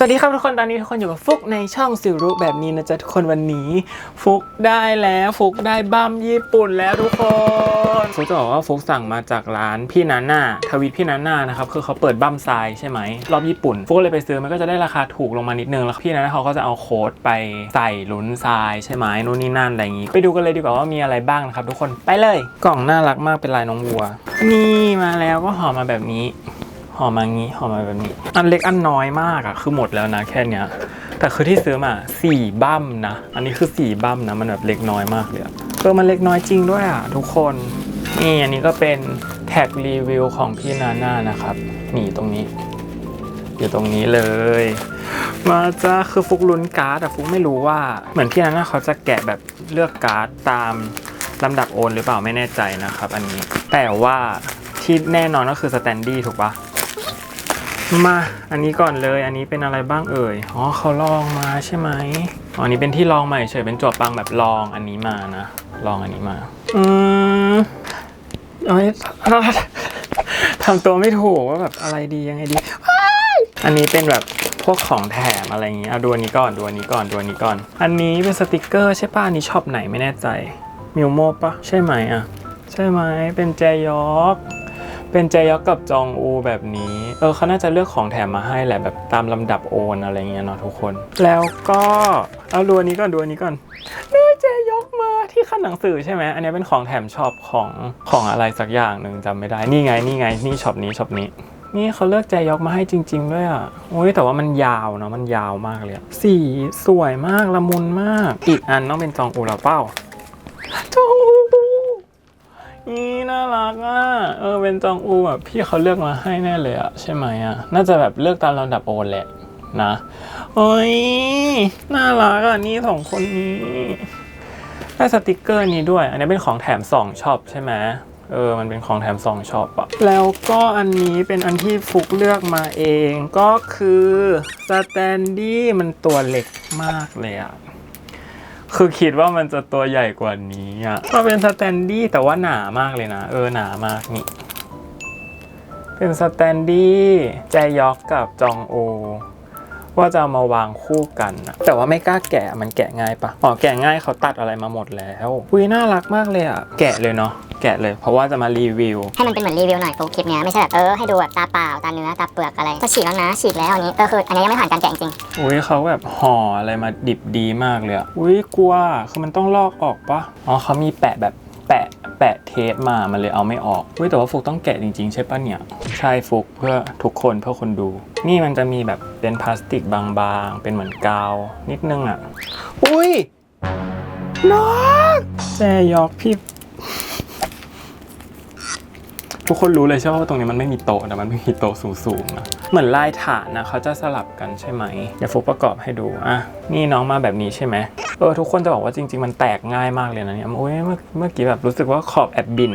สวัสดีครับทุกคนตอนนี้ทุกคนอยู่กับฟุกในช่องซิรุแบบนี้นะจ๊ะทุกคนวันนี้ ฟุกได้แล้วฟุกได้บัมญี่ปุ่นแล้วทุกคนฟุกจะบอกว่าฟุกสั่งมาจากร้านพี่นาน่าทวิตพี่นาน่านะครับคือเขาเปิดบัมทรายใช่ไหมรอบญี่ปุ่น ฟุกเลยไปซื้อมันก็จะได้ราคาถูกลงมานิดนึงแล้วพี่นาน่าเขาก็จะเอาโค้ดไปใส่ลุ้นทรายใช่ไหมนู่นนี่นั่นอะไรอย่างงี้ ไปดูกันเลยดีกว่าว่ามีอะไรบ้างนะครับทุกคนไปเลย กล่องน่ารักมากเป็นลายน้องวัว นี่มาแล้วก็ห่อมาแบบนี้ ห่อมางี้ห่อมาแบบนี้ อันเล็กอันน้อยมากอะคือหมดแล้วนะแค่เนี้ย แต่คือที่ซื้อมาสี่บั้มนะ อันนี้คือสี่บั้มนะ มันแบบเล็กน้อยมากเลยอเออมันเล็กน้อยจริงด้วยอะทุกคนนี่อันนี้ก็เป็นแท็กรีวิวของพี่นาน่านะครับนี่ตรงนี้ อยู่ตรงนี้เลย มาจ้าคือฟุกลุ้นการ์ดแต่ฟุกไม่รู้ว่าเหมือนพี่นาน่าเขาจะแกะแบบเลือกการ์ดตามลำดับโอนหรือเปล่าไม่แน่ใจนะครับ อันนี้แต่ว่าที่แน่นอนก็คือสแตนดี้ถูกปะ มาอันนี้ก่อนเลยอันนี้เป็นอะไรบ้างเอ่ยอ๋อเขาลองมาใช่ไหมอ๋ออันนี้เป็นที่ลองมาเฉยๆเป็นจวบปังแบบลองอันนี้มานะลองอันนี้มา อืมเอ้ยทำตัวไม่ถูกว่าแบบอะไรดียังไงดีว้ายอันนี้เป็นแบบพวกของแถมอะไรอย่างงี้เอาดูอันนี้ก่อนดูอันนี้ก่อนดูอันนี้ก่อน อันนี้เป็นสติกเกอร์ใช่ป่ะอันนี้ช็อปไหนไม่แน่ใจมิวโมปะใช่ไหมอะ ใช่ไหมเป็นแจยอก เป็นเจยอกกับจองอูแบบนี้ เออเขาน่าจะเลือกของแถมมาให้แหละแบบตามลำดับโอนอะไรเงี้ยเนาะทุกคน แล้วก็เอาดูอันนี้ก่อนดูอันนี้ก่อนนี่เจยอกมาที่ขั้นหนังสือใช่ไหมอันนี้เป็นของแถมช็อปของของอะไรสักอย่างหนึ่งจำไม่ได้ นี่ไงนี่ไงนี่ช็อปนี้ช็อปนี้นี่เขาเลือกแจยอกมาให้จริง ๆ ด้วยอะโอ้ยแต่ว่ามันยาวเนาะมันยาวมากเลย สีสวยมากละมุนมาก อีกอันต้องเป็นจองอูแล้วเป้า นี่น่ารักอะเออเป็นจองอูแบบพี่เขาเลือกมาให้แน่เลยอะใช่ไหมอะน่าจะแบบเลือกตามลำดับโอนแหละนะโอ้ยน่ารักอะนี่สองคนนี้ได้สติกเกอร์นี้ด้วย อันนี้เป็นของแถม2ช็อปใช่ไหมเออ มันเป็นของแถม2ช็อปอะแล้วก็อันนี้เป็นอันที่ฟุกเลือกมาเอง ก็คือสแตนดี้มันตัวเล็กมากเลยอะ คือคิดว่ามันจะตัวใหญ่กว่านี้อะก็เป็นสแตนดี้แต่ว่าหนามากเลยนะ เออหนามากนี่ เป็นสแตนดี้แจยอกกับจองโอ ว่าจะามาวางคู่กันนะแต่ว่าไม่กล้าแกะมันแกะง่ายปะอ๋อแกะง่ายเขาตัดอะไรมาหมดแล้วอุ้ยน่ารักมากเลยอะ แกะเลยเนาะ แกะเลยเพราะว่าจะมารีวิว ให้มันเป็นเหมือนรีวิวหน่อยโฟกคลิปเนี้ยไม่ใช่แบบเออให้ดูแบบตาเปล่าตาเนื้อตาเปลือกอะไรก็ฉีกแล้วนะฉีกแล้วอันนี้ก็คืออันนี้ยังไม่ผ่านการแกะจริงอุ้ยเขาแบบห่ออะไรมาดิบดีมากเลยอะอุ้ยกลัวคือมันต้องลอกออกปะอ๋อเขามีแปะแบบแปะแปะเทปมา มันเลยเอาไม่ออกอุ้ยแต่ว่าฟุกต้องแกะจริงๆ ใช่ปะเนี่ย ใช่ฟุกเพื่อทุกคนเพื่อคนดู นี่มันจะมีแบบเป็นพลาสติกบางๆ เป็นเหมือนกาว นิดนึงอะอุ้ยน้องแจยอกพี่ ทุกคนรู้เลยใช่ไหมว่าตรงนี้มันไม่มีโต๊ะแต่มันไม่มีโต๊ะสูงๆนะเหมือนลายฐานนะเขาจะสลับกันใช่ไหมเดี๋ยวฟุกประกอบให้ดูอะนี่น้องมาแบบนี้ใช่ไหมเออทุกคนจะบอกว่าจริง ๆ มันแตกง่ายมากเลยนะเนี่ยโอ้ยเมื่อเมื่อกี้แบบรู้สึกว่าขอบแอบบิน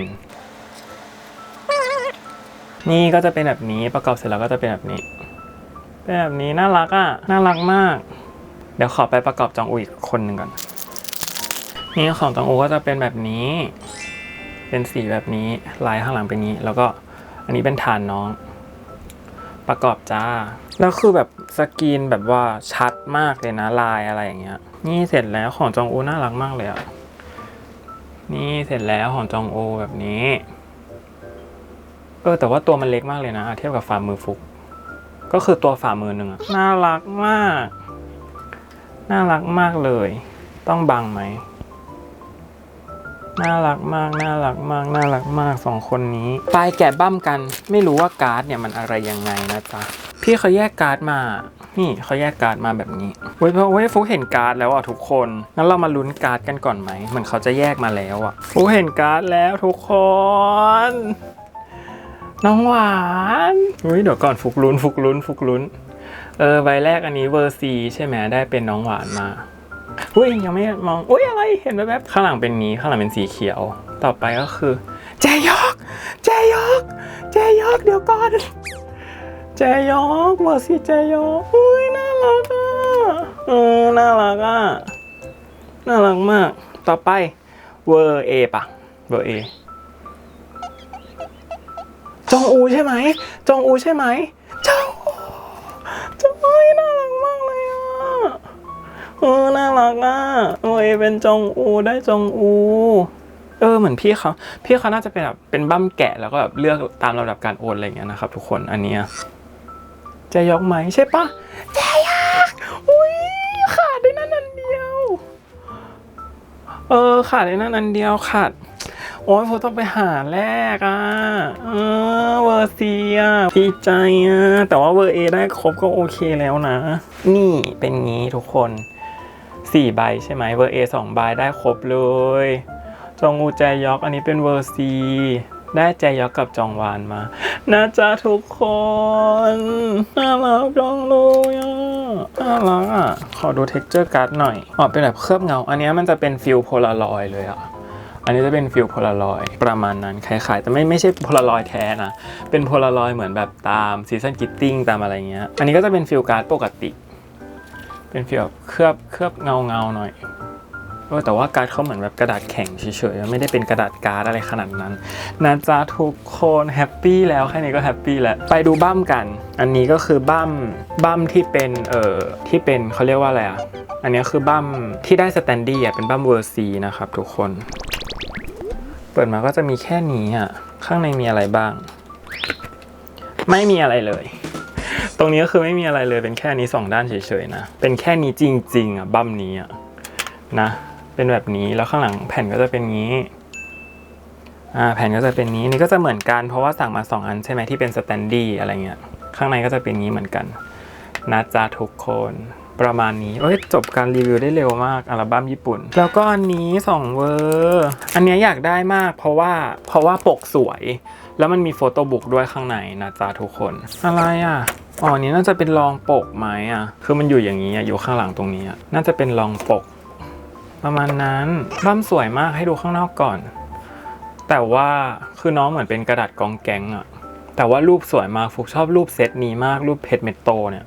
นี่ก็จะเป็นแบบนี้ประกอบเสร็จแล้วก็จะเป็นแบบนี้เป็นแบบนี้น่ารักอะน่ารักมาก เดี๋ยวขอไปประกอบจองอูอีกคนหนึ่งก่อนนี่ของจองอูก็จะเป็นแบบนี้ เป็นสีแบบนี้ลายข้างหลังเป็นนี้ แล้วก็อันนี้เป็นฐานน้อง ประกอบจ้า แล้วคือแบบสกรีนแบบว่าชัดมากเลยนะลายอะไรอย่างเงี้ย นี่เสร็จแล้วของจองอูน่ารักมากเลยอะนี่เสร็จแล้วของจองอูแบบนี้เออแต่ว่าตัวมันเล็กมากเลยนะ เทียบกับฝ่ามือฟุก ก็คือตัวฝ่ามือหนึ่งอะน่ารักมาก น่ารักมากเลย ต้องบังไหม น่ารักมาก น่ารักมาก น่ารักมากสองคนนี้ ไปแกะบั้มกัน ไม่รู้ว่าการ์ดเนี่ยมันอะไรยังไงนะจ๊ะ พี่เขาแยกการ์ดมา นี่เขาแยกการ์ดมาแบบนี้เว้ยเพราะเว้ยฟุกเห็นการ์ดแล้วอะทุกคน งั้นเรามาลุ้นการ์ดกันก่อนไหมเหมือนเขาจะแยกมาแล้วอะฟุกเห็นการ์ดแล้วทุกคน น้องหวานเฮ้ยเดี๋ยวก่อนฟุกลุ้น ฟุกลุ้น ฟุกลุ้น เออใบแรกอันนี้เวอร์ซีใช่ไหมได้เป็นน้องหวานมา อุ้ยยังไม่มองอุ้ยอะไรเห็นแวบๆข้างหลังเป็นนี้ข้างหลังเป็นสีเขียว ต่อไปก็คือแจยอกแจยอกแจยอกเดี๋ยวก่อนแจยอกเวอร์ซีแจยอกอุ้ยน่ารักอะเออน่ารักอะน่ารักมาก ต่อไปเวอร์เอปะเวอร์เอจองอูใช่ไหมจองอูใช่ไหมจองอู เออน่ารักอะโอ้ยเป็นจงอูได้จงอูเออเหมือนพี่เขาพี่เขาน่าจะเป็นแบบเป็นบั้มแกะแล้วก็แบบเลือกตามลำดับการโอนอะไรอย่างเงี้ยนะครับ ทุกคนอันเนี้ยจะยกไหมใช่ปะจะยกอุ้ยขาดได้นั่นอันเดียว เออขาดได้นั่นอันเดียวขาดโอ้ยผมต้องไปหาแรกอะเออเวอร์ซีอะดีใจอะแต่ว่าเวอร์เอได้ครบก็โอเคแล้วนะ นี่เป็นงี้ทุกคน สี่ใบใช่ไหมเวอร์เอสองใบได้ครบเลย จองอูแจยอกอันนี้เป็นเวอร์ซีได้แจยอกกับจองวานมาน่าจะทุกคนน่ารักจังเลยอะน่ารักอะ ขอดูเท็กเจอร์การ์ดหน่อยอ๋อเป็นแบบเคลือบเงา อันนี้มันจะเป็นฟิลโพลารอยเลยอะอันนี้จะเป็นฟิลโพลารอยประมาณนั้นคล้ายๆ แต่ไม่ไม่ใช่โพลารอยแท้นะ เป็นโพลารอยเหมือนแบบตามซีซันกิตติ้งตามอะไรเงี้ย อันนี้ก็จะเป็นฟิลการ์ดปกติ เป็นฟิลแบบเคลือบเคลือบเงาเงาหน่อยเออแต่ว่าการ์ดเขาเหมือนแบบกระดาษแข็งเฉยๆไม่ได้เป็นกระดาษการ์ดอะไรขนาดนั้นนะจ๊ะทุกคนแฮปปี้แล้วแค่นี้ก็แฮปปี้แล้วไปดูบั้มกัน อันนี้ก็คือบั้มบั้มที่เป็นเอ่อที่เป็นเขาเรียกว่าอะไรอะอันนี้คือบั้มที่ได้สแตนดี้อะเป็นบั้มเวอร์ซีนะครับทุกคน เปิดมาก็จะมีแค่นี้อะข้างในมีอะไรบ้าง ไม่มีอะไรเลย ตรงนี้ก็คือไม่มีอะไรเลยเป็นแค่นี้สองด้านเฉยๆนะ เป็นแค่นี้จริง ๆอะบั้มนี้อะนะ เป็นแบบนี้แล้วข้างหลังแผ่นก็จะเป็นงี้อ่าแผ่นก็จะเป็นนี้นี่ก็จะเหมือนกันเพราะว่าสั่งมาสองอันใช่ไหมที่เป็นสแตนดี้อะไรเงี้ยข้างในก็จะเป็นงี้เหมือนกันนะจ๊ะทุกคนประมาณนี้เอ้ยจบการรีวิวได้เร็วมากอัลบั้มญี่ปุ่น แล้วก็อันนี้2เวอร์อันเนี้ยอยากได้มาก เพราะว่าเพราะว่าปกสวย แล้วมันมีโฟโต้บุ๊กด้วยข้างในนะจ๊ะทุกคน อะไรอะ อ๋ออันนี้น่าจะเป็นรองปกไหมอะ คือมันอยู่อย่างนี้อะอยู่ข้างหลังตรงนี้อะ น่าจะเป็นรองปก ประมาณนั้นบั้มสวยมากให้ดูข้างนอกก่อน แต่ว่าคือน้องเหมือนเป็นกระดาษกองแกงอะ แต่ว่ารูปสวยมากฟุกชอบรูปเซตนี้มากรูปเพชรเมตโตเนี่ย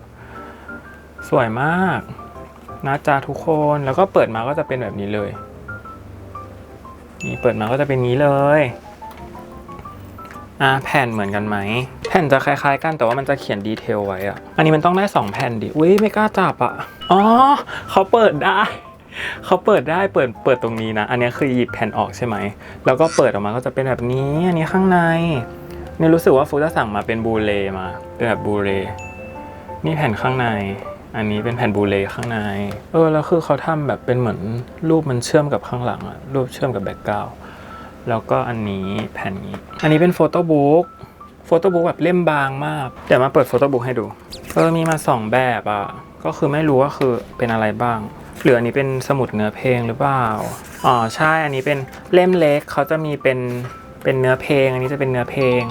สวยมากนะจ๊ะทุกคนแล้วก็เปิดมาก็จะเป็นแบบนี้เลย นี่เปิดมาก็จะเป็นนี้เลย อะแผ่นเหมือนกันไหม ผ่นจะคล้ายๆกันแต่ว่ามันจะเขียนดีเทลไว้อะอันนี้มันต้องได้ 2 แผ่นดิอุ้ยไม่กล้าจับอะอ๋อเขาเปิดได้เขาเปิดได้เปิดเปิดตรงนี้นะ อันนี้คือหยิบแผ่นออกใช่ไหม แล้วก็เปิดออกมาก็จะเป็นแบบนี้อันนี้ข้างในนี่รู้สึกว่าฟูจะสั่งมาเป็นบูเลมาเป็นแบบบูเลนี่แผ่นข้างใน อันนี้เป็นแผ่นบูเลข้างใน เออแล้วคือเขาทำแบบเป็นเหมือนรูปมันเชื่อมกับข้างหลังอะรูปเชื่อมกับแบ็กกราวด์แล้วก็อันนี้แผ่นนี้ อันนี้เป็นโฟโต้บุ๊ก โฟโต้บุ๊กแบบเล่มบางมาก เดี๋ยวมาเปิดโฟโต้บุ๊กให้ดู เออมีมาสองแบบอะ ก็คือไม่รู้ว่าคือเป็นอะไรบ้าง หรืออันนี้เป็นสมุดเนื้อเพลงหรือเปล่า อ๋อใช่ อันนี้เป็นเล่มเล็กเขาจะมีเป็นเป็นเนื้อเพลง อันนี้จะเป็นเนื้อเพลง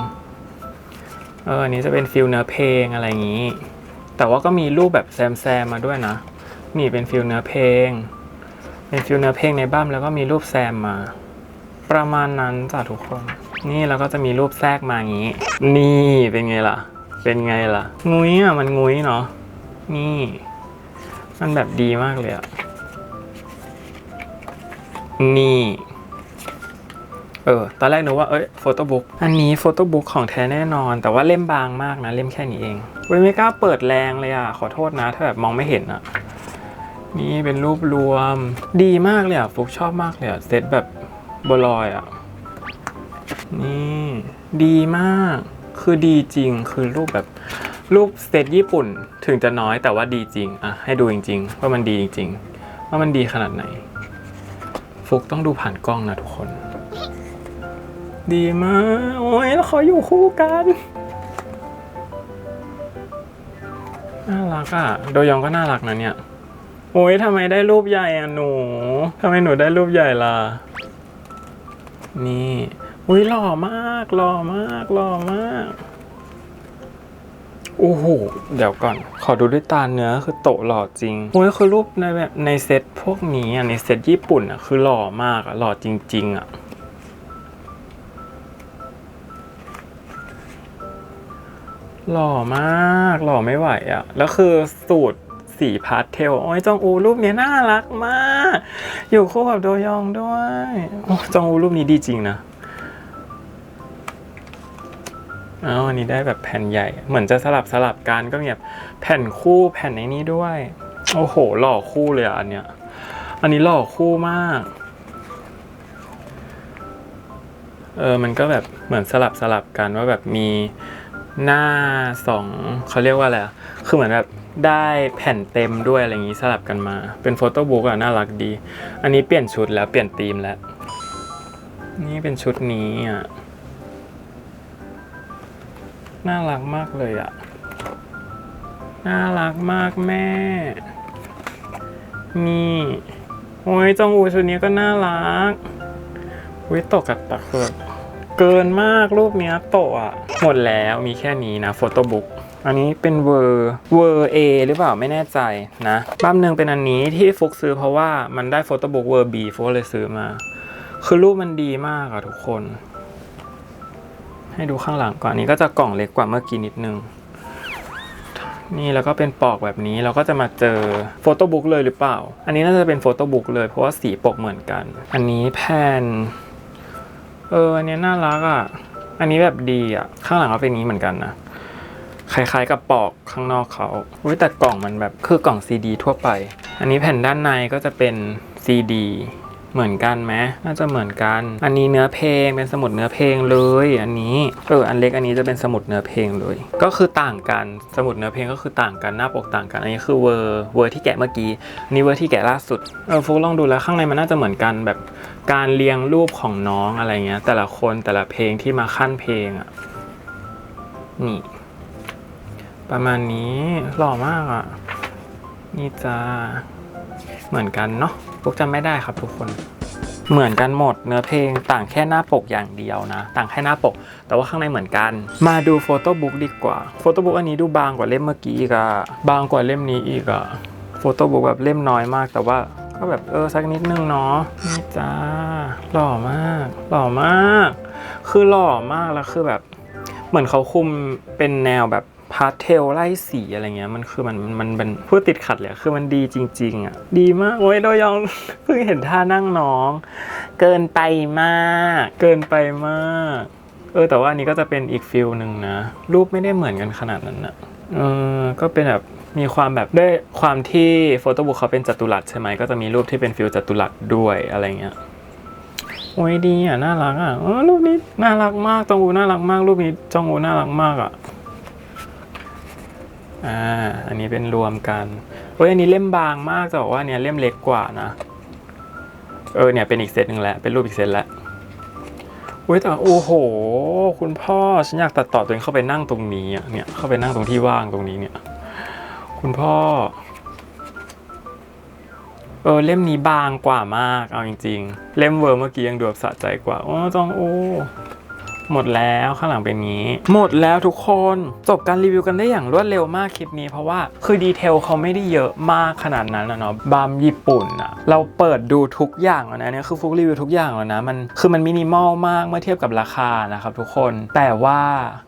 เอออันนี้จะเป็นฟิลเนื้อเพลงอะไรอย่างนี้ แต่ว่าก็มีรูปแบบแซมแซมมาด้วยนะ นี่เป็นฟิลเนื้อเพลง เป็นฟิลเนื้อเพลงในบ้ามแล้วก็มีรูปแซมมา ประมาณนั้นจ้ะทุกคน นี่แล้วก็จะมีรูปแทรกมาอย่างนี้ นี่เป็นไงล่ะ เป็นไงล่ะ งุ้ยอะมันงุ้ยเนาะ นี่ มันแบบดีมากเลยอะนี่ เออ ตอนแรกนึกว่า เอ้ย โฟโต้บุ๊ก อันนี้โฟโต้บุ๊กของแท้แน่นอน แต่ว่าเล่มบางมากนะ เล่มแค่นี้เองเว้ยไม่กล้าเปิดแรงเลยอะ ขอโทษนะ ถ้าแบบมองไม่เห็นอะ นี่เป็นรูปรวม ดีมากเลยอะ ฟุกชอบมากเลยอะ เซตแบบบลอยอะ นี่ดีมาก คือดีจริงคือรูปแบบรูปเซตญี่ปุ่นถึงจะน้อยแต่ว่าดีจริงอะให้ดูจริง ๆ ว่ามันดีจริง ๆ ว่ามันดีขนาดไหน ฟุกต้องดูผ่านกล้องนะทุกคน ดีมาก โอ้ยแล้วเขาอยู่คู่กันน่ารักอะ โดยองก็น่ารักนะเนี่ย โอ้ยทำไมได้รูปใหญ่อะหนูทำไมหนูได้รูปใหญ่ล่ะ นี่ อุ้ยหล่อมากหล่อมากหล่อมาก โอ้โห เดี๋ยวก่อน ขอดูด้วยตาเนื้อคือโตะหล่อจริงโอ้ยคือรูปในแบบในเซตพวกนี้อะในเซตญี่ปุ่นอะคือหล่อมากอะหล่อจริง ๆ อะหล่อมากหล่อไม่ไหวอะ แล้วคือสูตรสีพาสเทลโอ้ยจองอูรูปเนี้ยน่ารักมาก อยู่คู่กับโดยองด้วยโอ้จองอูรูปนี้ดีจริงนะ อ้าวอันนี้ได้แบบแผ่นใหญ่ เหมือนจะสลับสลับกันก็มีแบบแผ่นคู่แผ่นในนี้ด้วย โอ้โห หล่อคู่เลยอะอันเนี้ย อันนี้หล่อคู่มาก เออ มันก็แบบเหมือนสลับสลับกันว่าแบบมีหน้าสองเขาเรียกว่าอะไรอะคือเหมือนแบบได้แผ่นเต็มด้วยอะไรอย่างงี้สลับกันมา เป็นโฟโต้บุ๊กอะน่ารักดี อันนี้เปลี่ยนชุดแล้วเปลี่ยนธีมแล้ว นี่เป็นชุดนี้อะ น่ารักมากเลยอะ น่ารักมากแม่ นี่ โอ้ยจองอูชุดนี้ก็น่ารักวิตกกับตะคือแบเกินมากรูปเนี้ยโตะอะ หมดแล้วมีแค่นี้นะโฟโต้บุ๊กอันนี้เป็นเวอร์เวอร์เอหรือเปล่าไม่แน่ใจนะบ้ามหนึ่งเป็นอันนี้ที่ฟุกซื้อเพราะว่ามันได้โฟโต้บุ๊กเวอร์บีฟุกเลยซื้อมา คือรูปมันดีมากอะทุกคน ให้ดูข้างหลังก่อนนี้ก็จะกล่องเล็กกว่าเมื่อกี้นิดนึง นี่แล้วก็เป็นปอกแบบนี้เราก็จะมาเจอโฟโต้บุ๊กเลยหรือเปล่า อันนี้น่าจะเป็นโฟโต้บุ๊กเลย เพราะว่าสีปกเหมือนกัน อันนี้แผ่นเอออันนี้น่ารักอะ อันนี้แบบดีอะ ข้างหลังก็เป็นนี้เหมือนกันนะคล้ายๆกับปอกข้างนอกเขาอุ้ยแต่กล่องมันแบบคือกล่องซีดีทั่วไป อันนี้แผ่นด้านในก็จะเป็นซีดี เหมือนกันไหมน่าจะเหมือนกัน อันนี้เนื้อเพลงเป็นสมุดเนื้อเพลงเลย อันนี้เอออันเล็กอันนี้จะเป็นสมุดเนื้อเพลงเลย ก็คือต่างกันสมุดเนื้อเพลงก็คือต่างกันหน้าปกต่างกัน อันนี้คือเวอร์เวอร์ที่แกะเมื่อกี้นนี้เวอร์ที่แกะล่าสุดเออฟุกลองดูแล้วข้างในมันน่าจะเหมือนกันแบบการเรียงรูปของน้องอะไรเงี้ย แต่ละคนแต่ละเพลงที่มาขั้นเพลงอะนี่ ประมาณนี้หล่อมากอะนี่จ้าเหมือนกันเนาะ พวกจำไม่ได้ครับทุกคน เหมือนกันหมดเนื้อเพลงต่างแค่หน้าปกอย่างเดียวนะ ต่างแค่หน้าปก แต่ว่าข้างในเหมือนกัน มาดูโฟโต้บุ๊กดีกว่าโฟโต้บุ๊กอันนี้ดูบางกว่าเล่มเมื่อกี้อีกอะบางกว่าเล่มนี้อีกอะโฟโต้บุ๊กแบบเล่มน้อยมาก แต่ว่าก็แบบเออสักนิดนึงเนาะนี่จ้าหล่อมาก หล่อมาก คือหล่อมากแล้วคือแบบ เหมือนเขาคุมเป็นแนวแบบ พาสเทลไล่สีอะไรเงี้ยมันคือมันมันเป็นพูดติดขัดเลยอะคือมันดีจริง ๆ อะ ดีมากโอ้ยโดยองเพิ่งเห็นท่านั่งน้อง เกินไปมาก เกินไปมาก เออแต่ว่าอันนี้ก็จะเป็นอีกฟิลหนึ่งนะ รูปไม่ได้เหมือนกันขนาดนั้นนะเออก็เป็นแบบมีความแบบด้วยความที่โฟโต้บุ๊กเขาเป็นจัตุรัสใช่ไหมก็จะมีรูปที่เป็นฟิลจัตุรัสด้วยอะไรเงี้ยโอ้ยดีอะน่ารักอะรูปนี้น่ารักมากจองอูน่ารักมาก รูปนี้จองอูน่ารักมากอะ อ่า อันนี้เป็นรวมกันเฮ้ยอันนี้เล่มบางมากจะบอกว่าเนี่ยเล่มเล็กกว่านะ เออเนี่ยเป็นอีกเซตหนึ่งแหล้วเป็นรูปอีกเซตล้วอุ้ยแต่โอ้โห คุณพ่อฉันอยากตัดต่อตัวเองเข้าไปนั่งตรงนี้อะเนี่ยเข้าไปนั่งตรงที่ว่างตรงนี้เนี่ย คุณพ่อ เออเล่มนี้บางกว่ามาก เอาจริง ๆ เล่มเวอร์เมื่อกี้ยังดูแบบสะใจกว่า โอ้จองโอ้ หมดแล้วข้างหลังเป็นนี้ หมดแล้วทุกคนจบการรีวิวกันได้อย่างรวดเร็วมากคลิปนี้ เพราะว่าคือดีเทลเขาไม่ได้เยอะมากขนาดนั้นนะเนาะบามญี่ปุ่นอะเราเปิดดูทุกอย่างแล้วนะเนี่ยคือฟุกรีวิวทุกอย่างแล้วนะมันคือมันมินิมอลมากเมื่อเทียบกับราคานะครับทุกคนแต่ว่า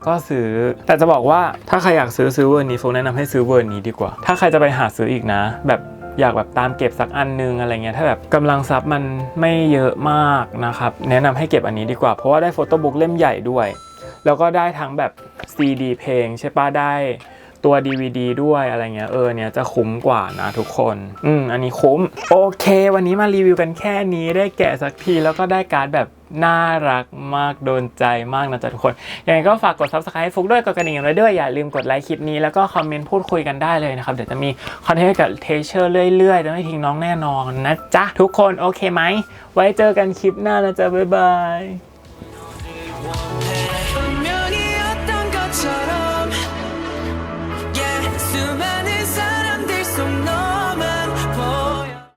ก็ซื้อ แต่จะบอกว่าถ้าใครอยากซื้อซื้อเวอร์นี้ฟุกแนะนำให้ซื้อเวอร์นี้ดีกว่า ถ้าใครจะไปหาซื้ออีกนะ แบบ อยากแบบตามเก็บสักอันนึงอะไรเงี้ยถ้าแบบกำลังทรัพย์มันไม่เยอะมากนะครับแนะนำให้เก็บอันนี้ดีกว่า เพราะว่าได้โฟโต้บุ๊กเล่มใหญ่ด้วย แล้วก็ได้ทั้งแบบ CD เพลงใช่ปะได้ตัว DVD ด้วยอะไรเงี้ยเออเนี่ยจะคุ้มกว่านะทุกคน อืมอันนี้คุ้ม โอเค วันนี้มารีวิวกันแค่นี้ได้แกะสักทีแล้วก็ได้การ์ดแบบ น่ารักมากโดนใจมากนะจ๊ะทุกคน ยังไงก็ฝากกด subscribe ให้ฟุกด้วยกดกระดิ่งไว้ด้วย อย่าลืมกดไลค์คลิปนี้แล้วก็คอมเมนต์พูดคุยกันได้เลยนะครับ เดี๋ยวจะมีคอนเทนต์กับเทเชอร์เรื่อยๆ จะไม่ทิ้งน้องแน่นอนนะจ๊ะ ทุกคนโอเคไหม ไว้เจอกันคลิปหน้านะจ๊ะ บ๊ายบาย